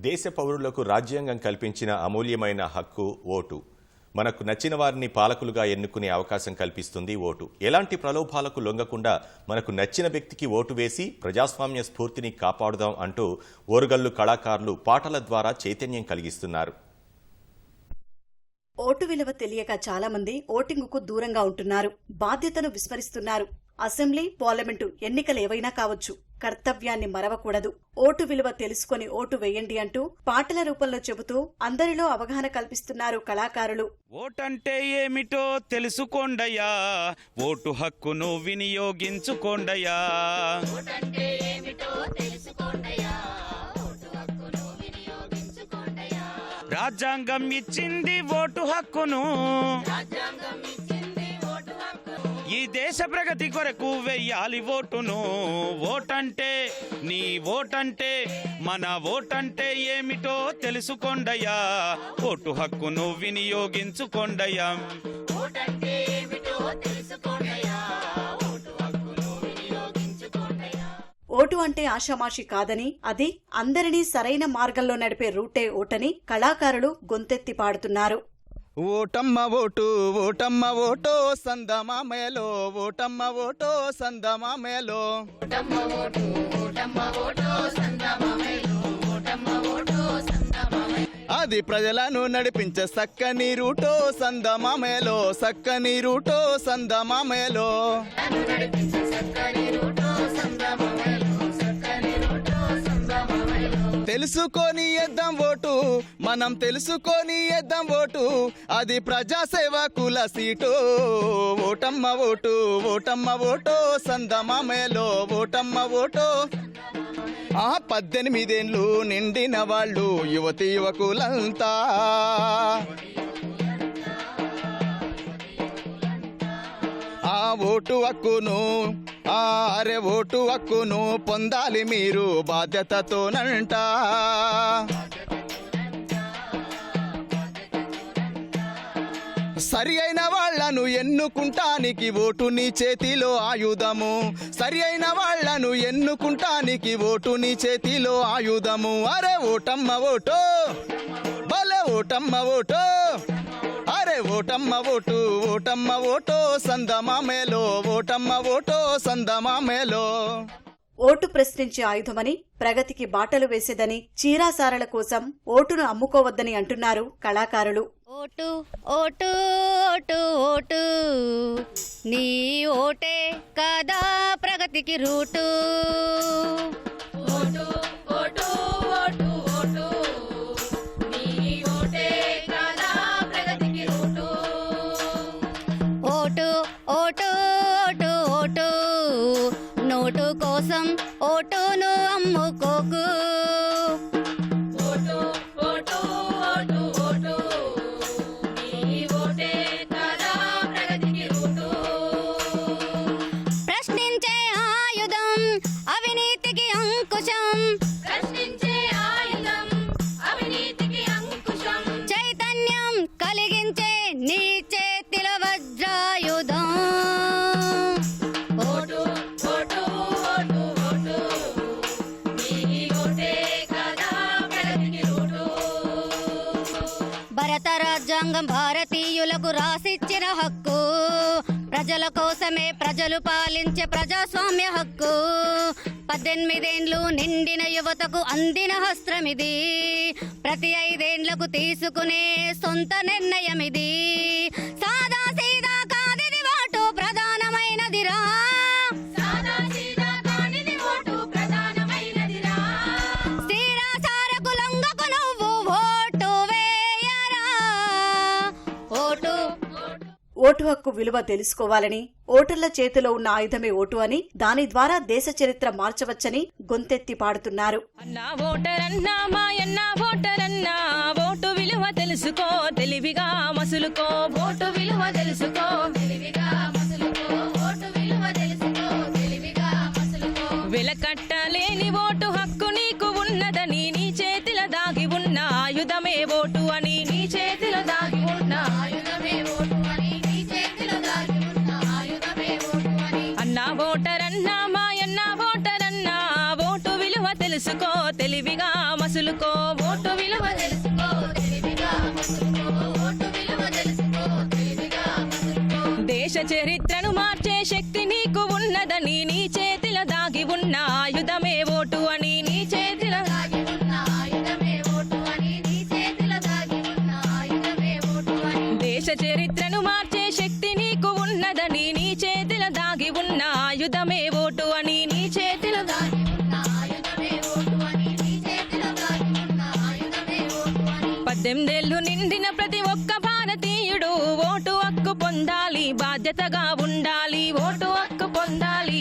దేశ పౌరులకు రాజ్యాంగం కల్పించిన అమూల్యమైన హక్కు ఓటు. మనకు నచ్చిన వారిని పాలకులుగా ఎన్నుకునే అవకాశం కల్పిస్తుంది ఓటు. ఎలాంటి ప్రలోభాలకు లొంగకుండా మనకు నచ్చిన వ్యక్తికి ఓటు వేసి ప్రజాస్వామ్య స్ఫూర్తిని కాపాడుదాం అంటూ ఓరుగల్లు కళాకారులు పాటల ద్వారా చైతన్యం కలిగిస్తున్నారు. ఓటు విలువ తెలియక చాలామంది ఓటింగుకు దూరంగా ఉంటున్నారు. బాధ్యతను విస్మరిస్తున్నారు. అసెంబ్లీ పార్లమెంటు ఎన్నికలు ఏవైనా కావచ్చు. కర్తవ్యాన్ని మరవకూడదు. ఓటు విలువ తెలుసుకొని ఓటు వేయండి అంటూ పాటల రూపంలో చెబుతూ అందరిలో అవగాహన కల్పిస్తున్నారు కళాకారులు. ఓటంటే ఏమిటో తెలుసుకోండయ్యా. ఓటు హక్కును వినియోగించుకోండయ్యా. రాజ్యాంగం ఇచ్చింది ఓటు హక్కును. ఈ దేశ ప్రగతి కొరకు వెయ్యాలి ఓటును. ఓటంటే నీ ఓటంటే మన ఓటంటే ఏమిటో తెలుసుకోండయ్యా. ఓటు హక్కును వినియోగించుకోండయ్యా. ఓటు అంటే ఆషామాషి కాదని అది అందరినీ సరైన మార్గంలో నడిపే రూటే ఓటని కళాకారులు గొంతెత్తి పాడుతున్నారు. ఓటమ్మ ఓటు ఓటమ్మ ఓటో సందమామేలో ఓటమ్మ ఓటో సందమామేలో అది ప్రజలను నడిపించే సక్కని రూటో సందమామేలో సక్కని రూటో సందమామేలో తెలుసుకొని ఎద్దాం ఓటు. మనం తెలుసుకొని ఎద్దాం ఓటు. అది ప్రజాసేవకుల సీటు. ఓటమ్మ ఓటు ఓటమ్మ ఓటో. సందమామేలో ఓటమ్మ ఓటో. ఆ పద్దెనిమిదేండ్లు నిండిన వాళ్ళు యువతి యువకులంతా. ఆ ఓటు హక్కును అరే ఓటు హక్కును పొందాలి మీరు బాధ్యతతోనంట సరి అయిన వాళ్ళను ఎన్నుకుంటానికి ఓటు నీ చేతిలో ఆయుధము. సరి అయిన వాళ్ళను ఎన్నుకుంటానికి ఓటు నీ చేతిలో ఆయుధము. అరే ఓటమ్మ ఓటో భలే ఓటమ్మ ఓటో. అరే ఓటమ్మ ఓటు ఓటమ్మ ఓటో సందమామేలో ఓటమ్మ ఓటో సందమామేలో ఓటు ప్రశ్నించే ఆయుధమని ప్రగతికి బాటలు వేసేదని చీరాసారల కోసం ఓటును అమ్ముకోవద్దని అంటున్నారు కళాకారులు. Vote vote vote vote. నీ ఓటే కదా ప్రగతికి రూటు. Vote good. రాజ్యాంగం భారతీయులకు రాసిచ్చిన హక్కు. ప్రజల కోసమే ప్రజలు పాలించే ప్రజాస్వామ్య హక్కు. పద్దెనిమిదేండ్లు నిండిన యువతకు అందిన హస్త్రమిది. ప్రతి ఐదేండ్లకు తీసుకునే సొంత నిర్ణయం ఇది ఓటు హక్కు విలువ తెలుసుకోవాలని ఓటర్ల చేతిలో ఉన్న ఆయుధమే ఓటు అని దాని ద్వారా దేశ చరిత్ర మార్చవచ్చని గొంతెత్తి పాడుతున్నారు. ఓటు విలువ తెలుసుకో తెలివిగా మసులుకో ఓటు విలువ తెలుసుకో తెలివిగా మసులుకో ఓటు విలువ తెలుసుకో తెలివిగా మసులుకో. దేశ చరిత్రను మార్చే శక్తి నీకు ఉన్నదని నీ చేతిల దాగి ఉన్న ఆయుధమే ఓటు అని నీ చేతిల దేశ చరిత్రను మార్చే శక్తి నీకు ఉన్నదని నీ చేతిల దాగి ఉన్న ఆయుధమే ఓటు అని నీ చేతిల దాగి పద్దెనిమిదేళ్ళు నిండిన ప్రతి ఒక్క భారతీయుడు ఓటు ఉండాలి బాధ్యతగా ఉండాలి ఓటు హక్కు పొందాలి.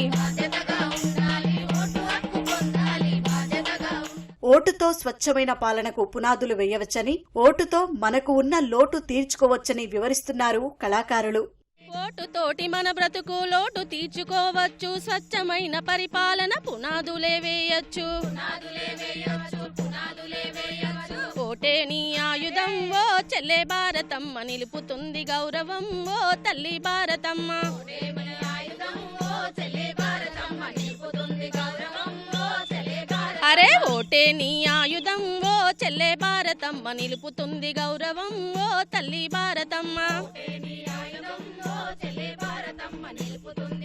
ఓటుతో స్వచ్ఛమైన పాలనకు పునాదులు వేయవచ్చని ఓటుతో మనకు ఉన్న లోటు తీర్చుకోవచ్చని వివరిస్తున్నారు కళాకారులు. ఓటు తోటి మన బ్రతుకు లోటు తీర్చుకోవచ్చు స్వచ్ఛమైన పరిపాలన పునాదులే వేయచ్చు. ఒకటే నీ ఆయుధం ఓ చెల్లే భారతమ్మ నిలుపుతుంది గౌరవం ఓ తల్లి భారతమ్మ. అరే ఓటే నీ ఆయుధం ఓ చెల్లే భారతమ్మ నిలుపుతుంది గౌరవం ఓ తల్లి భారతమ్మ నిలుపుతుంది